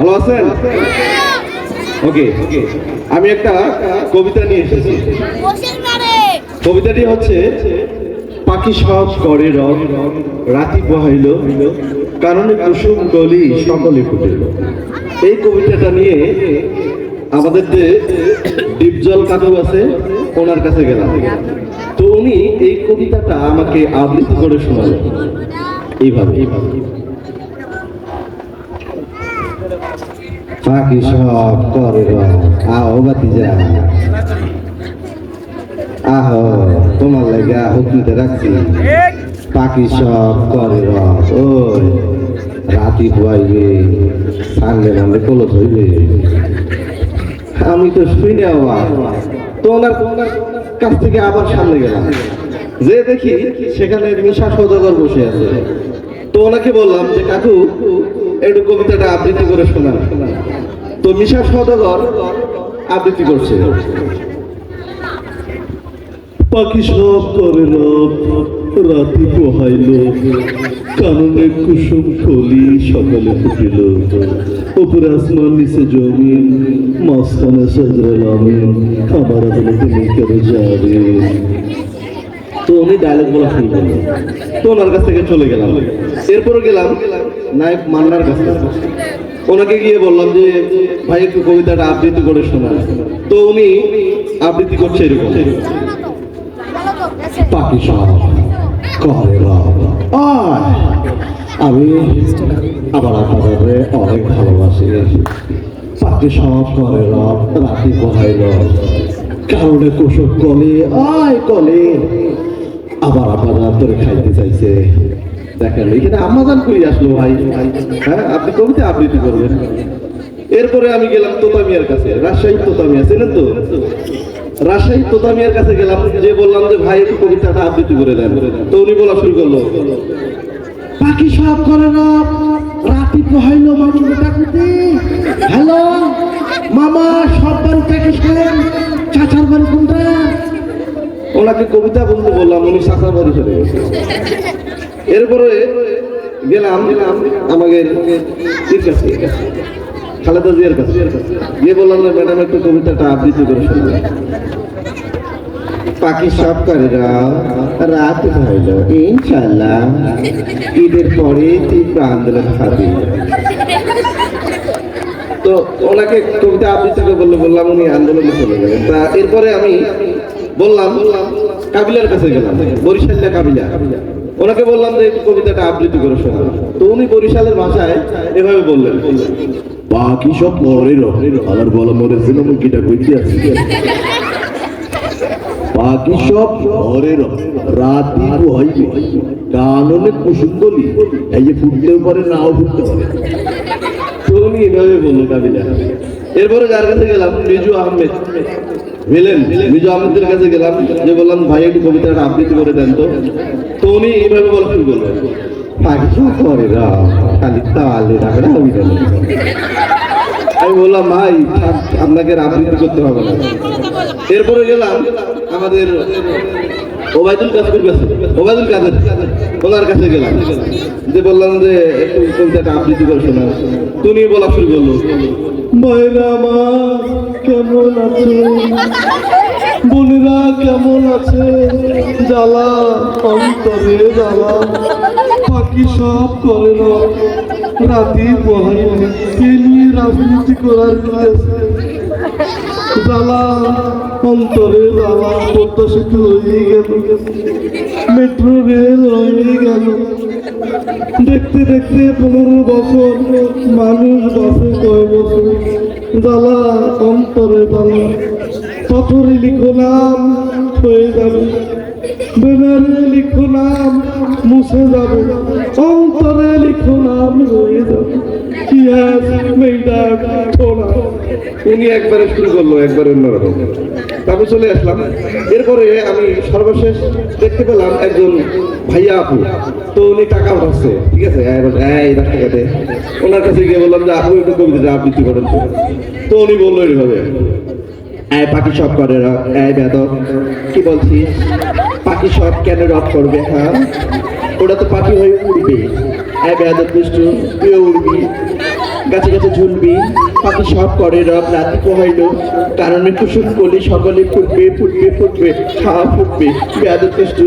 ভালো আছেন? ওকে আমি একটা কবিতা নিয়ে এসেছি। কবিতাটি হচ্ছে, পাখি সব করে রং, রাতি বহাইল কারণে কুসুম গলি সকলে ফুটিল এই কবিতাটা নিয়ে আমাদের যে ডিপজল কাকু আছে, ওনার কাছে গেলাম। তো উনি এই কবিতাটা আমাকে আবৃত্তি করে শোনালেন। এইভাবে এইভাবে। পাখি সব করে আও বাতি যা আহো, তোমার লাগা রাখছি? পাখি সব করে ওই, রাতি আমি তো শুই না আবার তো ওনার ওনার কাছ থেকে আবার সামনে গেলাম। যে দেখি সেখানে মিশা সদাগর বসে আছে। তো ওনাকে বললাম যে, কাকু একটু কবিতাটা আবৃত্তি করে শোনান। তো মিশা সদাগর আবৃত্তি করছে। পাখি সব করে রাতি পোহাইল। কাননে কুসুম কলি সকালে ফুটিল। উপরে আসমান, নিচে জমিন, মাঝখানে সজরাল আমিন আমার আদলে তুমি যাবে? তো উনি ডায়লগ বলা শুরু করল তো ওনার কাছ থেকে চলে গেলাম। এরপরে গেলাম নায়ক মান্নার কাছে ওনাকে গিয়ে বললাম যে, ভাই, একটু কবিতাটা আবৃত্তি করে শোনা তো উনি আবৃত্তি করছে এরকম। পাখি সব। আমি আমার আপনাদের অনেক ভালোবাসি। পাখি সব করে রব রাতি বহাই রব। কারণে কলে, আয় কলে। আবার আপনারা তোরে খাইতে চাইছে। দেখেন, এখানে আমাজান করি আসলো ভাই। হ্যাঁ আপনি কবিতা আবৃত্তি করবেন। এরপরে আমি গেলাম তোতামিয়ার কাছে। রাজশাহী তোতামিয়া ছিলেন তো? রাজশাহী তোতামিয়ার কাছে গেলাম, যে বললাম যে, ভাই, একটু কবিতাটা আবৃত্তি করে দেন। তো উনি বলা শুরু করল পাখি সব করে না রাতি পোহাইল মামুন ওনাকে কবিতা বলতে বললাম, উনি চাচার বাড়ি চলে গেছে। এরপরে গেলাম আমাদের ইর কাছে খালেদা জিয়ার কাছে। গিয়ে বললাম যে ম্যাডাম, একটু কবিতাটা আবৃত্তি করে শোনাবেন পাখি সব করে রাত হইল ইনশাল্লাহ ঈদের পরে তীব্র আন্দোলন হবে তো ওনাকে কবিতা আবৃত্তি করে বলল, বললাম, উনি আন্দোলনে চলে গেলেন। তা এরপরে আমি বললাম বললাম কাবিলার কাছে গেলাম বরিশাল্লা কাবিলা। ওনাকে বললাম যে, একটু কবিতাটা আবৃত্তি করে শোনা। তো উনি বরিশালের ভাষায় এভাবে বললেন পাখি সব মরে রবে আলার বলা মরেছিল মুখিটা কইতে আছি। পাখি সব মরে রবে রাতি পোহাইবে কাননে কুসুম গলি এই যে ফুটতেও পারে, নাও ফুটতে পারে। তো উনি এভাবে বলল কাবিলা। এরপরে যার কাছে গেলাম মিজু আহমেদ। মিলেন মিজু আহমেদের কাছে গেলাম, যে বললাম, ভাই, একটু কবিতাটা আবৃত্তি করে দেন তো। তো উনি এইভাবে বলা শুরু করল পাখি করে রা, খালি তালে রাখা আমি আমি বললাম, ভাই আপনাকে আবৃত্তি করতে হবে না। এরপরে গেলাম আমাদের ওবায়দুল কাদের কাছে, ওবায়দুল কাদের, ওনার কাছে গেলাম। যে বললাম যে, একটু কবিতাটা আবৃত্তি করে শোনা তুমি বলা শুরু করল। মায়েরা কেমন আছে? বোনেরা কেমন আছে? জ্বালা অন্তরে জ্বালা। পাখি সব করে না। রাতি বহাই কে নিয়ে রাজনীতি করার কি আছে? জ্বালা অন্তরে জ্বালা। পদ্মা সেতু হয়ে গেল। মেট্রো রেল হয়ে গেল। দেখতে দেখতে পনেরো বছর মানুষ বসে কয় বছর? জ্বালা অন্তরে জ্বালা পাথরে লিখো নাম, হয়ে যাবে। ব্যানারে লিখো নাম, মুছে যাবে। অন্তরে লিখো নাম রয়ে যাবে। কি মেয়েটা? উনি একবারে শুরু করল একবারে অন্যরকম। তারপর চলে আসলাম। এরপরে আমি সর্বশেষ দেখতে পেলাম একজন ভাইয়া আপু। তো উনি টাকা উঠাচ্ছে ঠিক আছে? এই বলছে, দশ টাকা ওনার কাছে গিয়ে বললাম যে আপু একটু কবিতা আবৃত্তি করেন তো। উনি বলল এইভাবে এই পাখি সব করে এই বেদ কি বলছিস? পাখি সব কেন রক করবে হ্যাঁ? ওটা তো পাখি হয়ে উড়বে। এই বেদ দুষ্টু তুইও উড়বি। গাছে গাছে ঝুলবি, পাখি সব করে, রব রাতি পোহাইল। কারণে কুসুম কলি সকলে ফুটবে ফুটবে ফুটবে, খাওয়া ফুটবে। কেষ্টু।